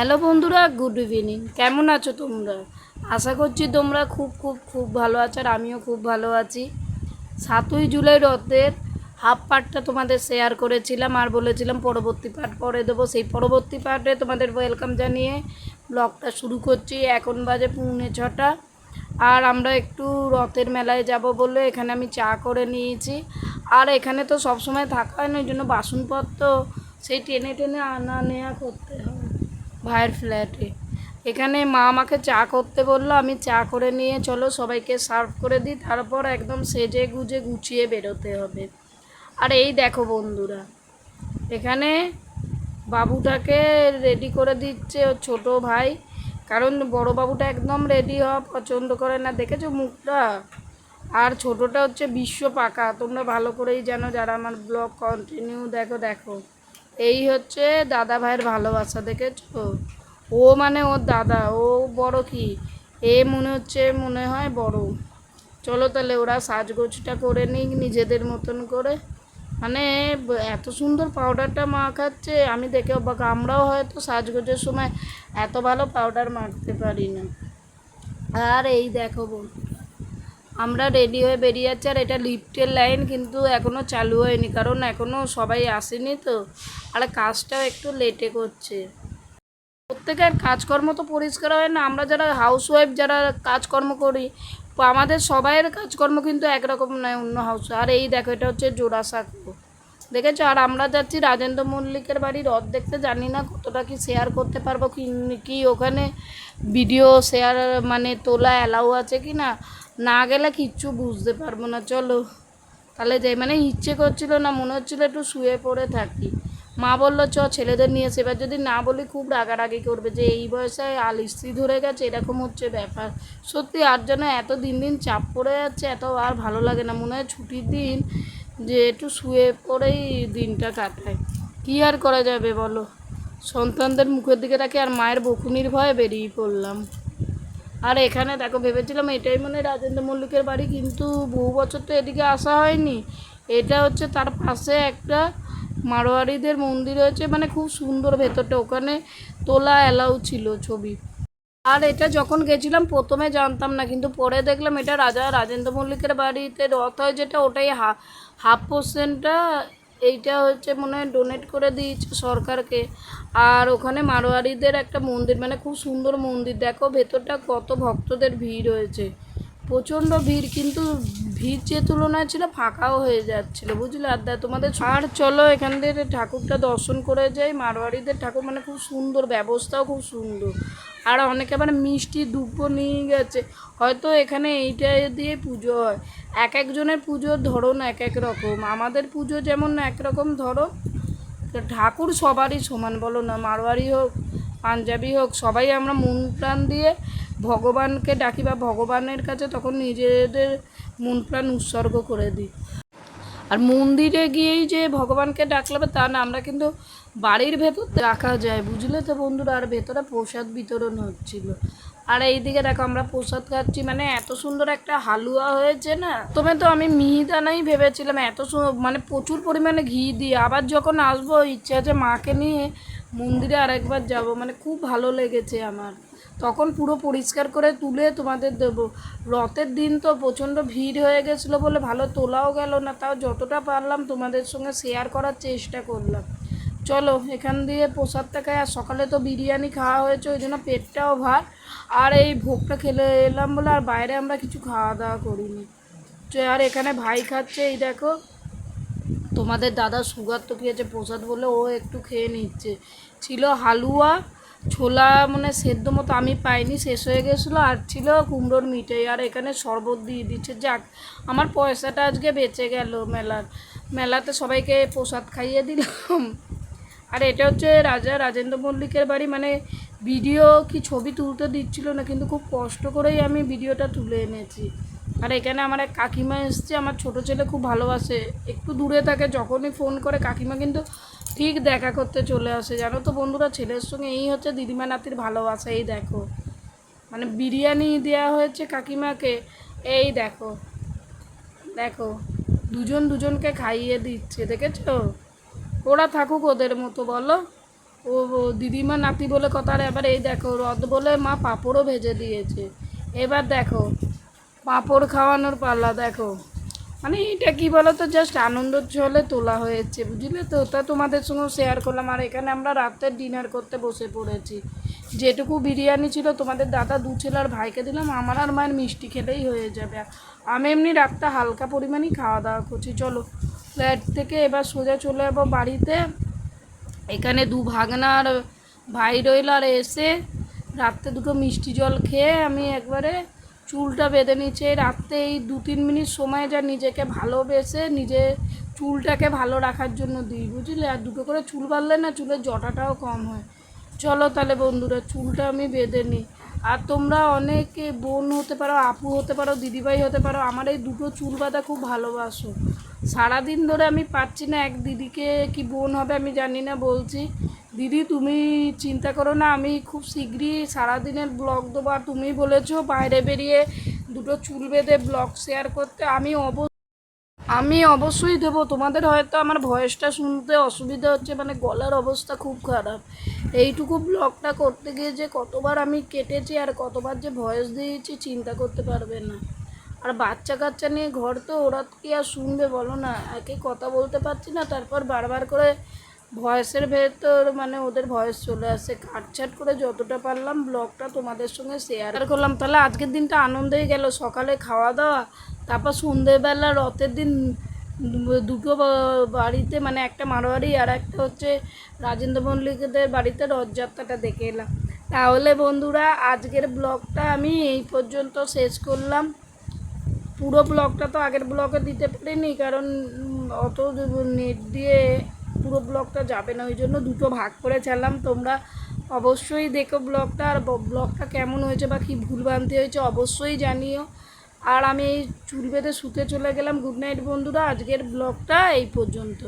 Hello বন্ধুরা, good evening. কেমন আছো তোমরা? আশা করছি তোমরা খুব খুব খুব ভালো আছো আর আমিও খুব ভালো আছি। সাতই জুলাই রথের হাফ পার্টটা তোমাদের শেয়ার করেছিলাম আর বলেছিলাম পরবর্তী পার্ট পরে দেবো। সেই পরবর্তী পার্টে তোমাদের ওয়েলকাম জানিয়ে ব্লগটা শুরু করছি। এখন বাজে পৌনে ছটা আর আমরা একটু রথের মেলায় যাব বলে এখানে আমি চা করে নিয়েছি। আর এখানে তো সব সময় থাকা হয় না, ওই জন্য বাসনপত্র সেই টেনে টেনে আনা নেওয়া করতে হয়। ভাইয়ের ফ্ল্যাটে। এখানে মা আমাকে চা করতে বলল, আমি চা করে নিয়ে চলো সবাইকে সার্ভ করে দিই, তারপর একদম সেজে গুজে গুছিয়ে বেরোতে হবে। আর এই দেখো বন্ধুরা, এখানে বাবুটাকে রেডি করে দিচ্ছে ওর ছোটো ভাই। কারণ বড় বাবুটা একদম রেডি হওয়া পছন্দ করে না। দেখেছ মুখটা? আর ছোটোটা হচ্ছে বিশ্ব পাকা। তোমরা ভালো করেই জানো, যারা আমার ব্লগ কন্টিনিউ দেখো দেখো। এই হচ্ছে দাদা ভাইয়ের ভালোবাসা, দেখেছ? ও মানে ওর দাদা, ও বড় কি? এ মনে হচ্ছে, মনে হয় বড়। চলো তাহলে ওরা সাজগোজটা করে নিই নিজেদের মতন করে। মানে এত সুন্দর পাউডারটা মাখাচ্ছে আমি দেখে অবাক। আমরাও হয়তো সাজগোজের সময় এত ভালো পাউডার মাখতে পারি না। আর এই দেখো বন্ধু আমরা রেডি হয়ে বেরিয়ে যাচ্ছি আর এটা লিফটের লাইন কিন্তু এখনও চালু হয়নি, কারণ এখনও সবাই আসেনি তো। আর কাজটাও একটু লেটে করছে। প্রত্যেকের কাজকর্ম তো পরিষ্কার হয় না, আমরা যারা হাউসওয়াইফ যারা কাজকর্ম করি আমাদের সবাইয়ের কাজকর্ম কিন্তু একরকম নয়, অন্য হাউস আর এই দেখো, এটা হচ্ছে জোড়াসাঁকো দেখেছ? আর আমরা যাচ্ছি রাজেন্দ্র মল্লিকের বাড়ি রথ দেখতে জানি না কতটা কি শেয়ার করতে পারব, কি কি ওখানে ভিডিও শেয়ার মানে তোলা অ্যালাউ আছে কি না না গেলে কিচ্ছু বুঝতে পারব না, চলো। তাহলে যাই মানে ইচ্ছে করছিল না, মনে হচ্ছিল একটু শুয়ে পড়ে থাকি। মা বলল, চ, ছেলেদের নিয়ে এবার যদি না বলি, খুব রাগারাগি করবে যে এই বয়সে আলিস্ত্রি ধরে গেছে, এরকম হচ্ছে ব্যাপার। সত্যি, আর যেন এত দিন দিন চাপ পড়ে যাচ্ছে, এত আর ভালো লাগে না। মনে হয় ছুটির দিন যে একটু শুয়ে পড়েই দিনটা কাটায়। কী আর করা যাবে বলো? সন্তানদের মুখের দিকে তাকে আর মায়ের বকুনির ভয়ে বেরিয়ে পড়লাম। আর এখানে দেখো ভেবেছিলাম এটাই মানে রাজেন্দ্র মল্লিকের বাড়ি, কিন্তু বহু বছর তো এদিকে আসা হয়নি। এটা হচ্ছে তার পাশে একটা মারোয়ারিদের মন্দির হয়েছে মানে খুব সুন্দর ভেতরটা। ওখানে তোলা অ্যালাউ ছিল ছবি। আর এটা যখন গেছিলাম, প্রথমে জানতাম না, কিন্তু পরে দেখলাম এটা রাজা রাজেন্দ্র মল্লিকের বাড়িতে রথ হয় যেটা, ওটাই হা হাফ পোর্শনটা এইটা হচ্ছে মনে হয় ডোনেট করে দিয়েছে সরকারকে। আর ওখানে মারোয়ারিদের একটা মন্দির মানে খুব সুন্দর মন্দির। দেখো ভেতরটা কত ভক্তদের ভিড় হয়েছে। প্রচণ্ড ভিড়, কিন্তু ভিড় যে তুলনায় ছিল ফাঁকাও হয়ে যাচ্ছিল, বুঝলে? আর তোমাদের আর চলো এখান থেকে ঠাকুরটা দর্শন করে যাই। মারোয়ারিদের ঠাকুর মানে খুব সুন্দর, ব্যবস্থাও খুব সুন্দর। আর অনেকে আবার মিষ্টি দুব্বো নিয়ে গেছে। হয়তো এখানে এইটা দিয়ে পুজো হয়। এক একজনের পুজোর ধরন এক এক রকম। আমাদের পুজো যেমন একরকম ধরো ঠাকুর সবারই সমান বলো না, মারোয়ারি হোক, পাঞ্জাবি হোক, সবাই আমরা মন প্রাণ দিয়ে ভগবানকে ডাকি বা ভগবানের কাছে তখন নিজেদের মন প্রাণ উৎসর্গ করে দিই। আর মন্দিরে গিয়েই যে ভগবানকে ডাকলে হবে তা না, আমরা কিন্তু বাড়ির ভেতর রাখা যায়। বুঝলে তো বন্ধুরা, আর ভেতরে প্রসাদ বিতরণ হচ্ছিল। আর এইদিকে দেখো, আমরা প্রসাদ খাচ্ছি মানে এত সুন্দর একটা হালুয়া হয়েছে না? তবে তো আমি মিহিদানাই ভেবেছিলাম, এত মানে প্রচুর পরিমাণে ঘি দিয়ে। আবার যখন আসব, ইচ্ছে আছে মাকে নিয়ে মন্দিরে আরেকবার যাব মানে খুব ভালো লেগেছে আমার। তখন পুরো পরিষ্কার করে তুলে তোমাদের দেবো। রথের দিন তো প্রচণ্ড ভিড় হয়ে গেছিল বলে ভালো তোলাও গেল না, তাও যতটা পারলাম তোমাদের সঙ্গে শেয়ার করার চেষ্টা করলাম। চলো, এখান দিয়ে প্রসাদটা খাই আর সকালে তো বিরিয়ানি খাওয়া হয়েছে, ওই জন্য পেটটাও ভার। আর এই ভোগটা খেলে এলাম বলে আর বাইরে আমরা কিছু খাওয়া দাওয়া করিনি। আর এখানে ভাই খাচ্ছে, এই দেখো। তোমাদের দাদা সুগার তো খেয়েছে, প্রসাদ বলে ও একটু খেয়ে নিচ্ছে। ছিল হালুয়া ছোলা মানে সেদ্ধ মতো আমি পাইনি, শেষ হয়ে গেছিল আর ছিল কুমড়োর মিঠাই আর এখানে শরবত দিয়ে দিচ্ছে, যাক, আমার পয়সাটা আজকে বেঁচে গেল মেলার। মেলাতে সবাইকে প্রসাদ খাইয়ে দিলাম। আর এটা হচ্ছে রাজা রাজেন্দ্র মল্লিকের বাড়ি মানে ভিডিও কি ছবি তুলতে দিচ্ছিল না, কিন্তু খুব কষ্ট করেই আমি ভিডিওটা তুলে এনেছি। আর এখানে আমার এক কাকিমা এসছে, আমার ছোট ছেলে খুব ভালোবাসে, একটু দূরে থাকে, যখনই ফোন করে, কাকিমা কিন্তু ঠিক দেখা করতে চলে আসে। জানো তো বন্ধুরা, ছেলের সঙ্গে এই হচ্ছে দিদিমা নাতির ভালোবাসা, এই দেখো। মানে বিরিয়ানি দেওয়া হয়েছে কাকিমাকে, এই দেখো। দেখো, দুজন দুজনকে খাইয়ে দিচ্ছে, দেখেছ? ওরা থাকুক ওদের মতো, বলো। ও দিদিমা নাতি বলে কথা, আর এবার এই দেখো, রদ বলে মা পাঁপড়ও ভেজে দিয়েছে। এবার দেখো, পাঁপড় খাওয়ানোর পাল্লা, দেখো। মানে এটা কি বলো তো জাস্ট আনন্দর জলে তোলা হয়েছে, বুঝলে তো? তা তোমাদের সঙ্গে শেয়ার করলাম। আর এখানে আমরা রাতের ডিনার করতে বসে পড়েছি। যেটুকু বিরিয়ানি ছিল, তোমাদের দাদা দু ছেলে আর ভাইকে দিলাম, আমার আর মায়ের মিষ্টি খেলেই হয়ে যাবে। আমি এমনি রাতটা হালকা পরিমাণেই খাওয়া দাওয়া করছি। চলো ফ্ল্যাট থেকে এবার সোজা চলে যাব বাড়িতে। এখানে দু ভাগনার ভাই রইল আর এসে রাত্রে দুটো মিষ্টি জল খেয়ে আমি একবারে চুলটা বেঁধে নিচ্ছে। রাত্রে এই দু তিন মিনিট সময় যা নিজেকে ভালোবেসে নিজে চুলটাকে ভালো রাখার জন্য দিই, বুঝলে? আর দুটো করে চুল বাঁধলে না চুলের জটাটাও কম হয়। চলো তাহলে বন্ধুরা, চুলটা আমি বেঁধে নিই। আর তোমরা অনেকে বোন হতে পারো, আপু হতে পারো, দিদিভাই হতে পারো, আমার এই দুটো চুল বাঁধা খুব ভালোবাসো। সারাদিন ধরে আমি পাচ্ছি না, এক দিদিকে কি বোন হবে আমি জানি না বলছি। দিদি, তুমি চিন্তা করো না, আমি খুব শীঘ্রই সারাদিনের ব্লগ দেবো আর তুমি বলেছ বাইরে বেরিয়ে দুটো চুল বেঁধে ব্লগ শেয়ার করতে। আমি অব আমি অবশ্যই দেবো। তোমাদের হয়তো আমার ভয়েসটা শুনতে অসুবিধা হচ্ছে মানে গলার অবস্থা খুব খারাপ। এইটুকু ব্লগটা করতে গিয়ে যে কতবার আমি কেটেছি আর কতবার যে ভয়েস দিয়েছি, চিন্তা করতে পারবে না। আর বাচ্চা কাচ্চা নিয়ে ঘর তো ওরা কি আর শুনবে বলো না? একে কথা বলতে পারছি না, তারপর বারবার করে ভয়েসের ভেতর মানে ওদের ভয়েস চলে আসে। কাটছাট করে যতটা পারলাম ব্লগটা তোমাদের সঙ্গে শেয়ার করলাম। তাহলে আজকের দিনটা আনন্দেই গেল। সকালে খাওয়া দাওয়া তারপর সন্ধেবেলা, রথের দিন, দুটো বাড়িতে মানে একটা মারোয়ারি আর একটা হচ্ছে রাজেন্দ্র মল্লিকদের বাড়িতে রথযাত্রাটা দেখে এলাম। তাহলে বন্ধুরা, আজকের ব্লগটা আমি এই পর্যন্ত শেষ করলাম। পুরো ব্লগটা তো আগের ব্লগে দিতে পারিনি, কারণ অত নেট দিয়ে পুরো ব্লগটা যাবে না, ওই জন্য দুটো ভাগ করে ছাড়লাম। তোমরা অবশ্যই দেখো ব্লগটা, আর ব্লগটা কেমন হয়েছে বা কী ভুলভ্রান্তি হয়েছে অবশ্যই জানিও। আর আমি এই চুল বেঁধে শুতে চলে গেলাম। গুড নাইট বন্ধুরা, আজকের ব্লগটা এই পর্যন্ত।